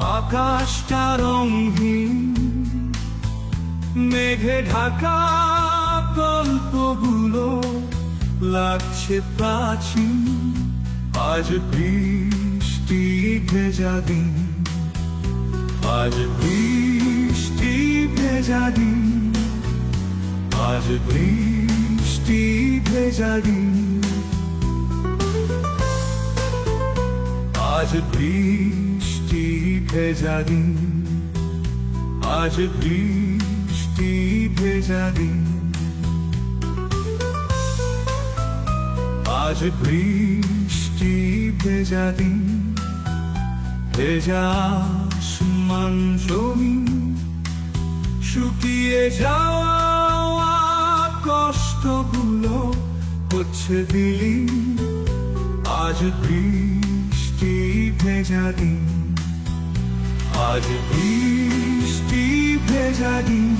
আকাশটা রঙহীন, মেঘে ঢাকা গল্পগুলো লাগছে প্রাচীন, আজ বৃষ্টি ভেজা দিন, আজ বৃষ্টি ভেজা দিন, আজ বৃষ্টি ভেজা দিন। আজ বৃষ্টি ভেজা দিন, আজ বৃষ্টি ভেজা দিন। আজ বৃষ্টি ভেজা দিন, ভেজা আসমান জমি শুকিয়ে যাওয়া কষ্টগুলো হচ্ছে দিলি। আজ বৃষ্টি ভেজা দিন। আজ বৃষ্টি ভেজা দিন,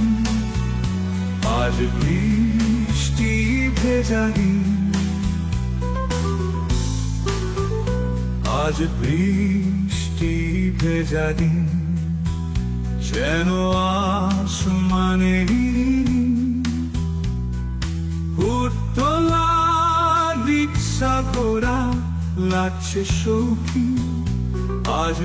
আজ বৃষ্টি ভেজা দিন। আজ বৃষ্টি ভেজা দিন, যেন আসমানে উত্তলা ঘোরা লাগছে সৌখী, আজ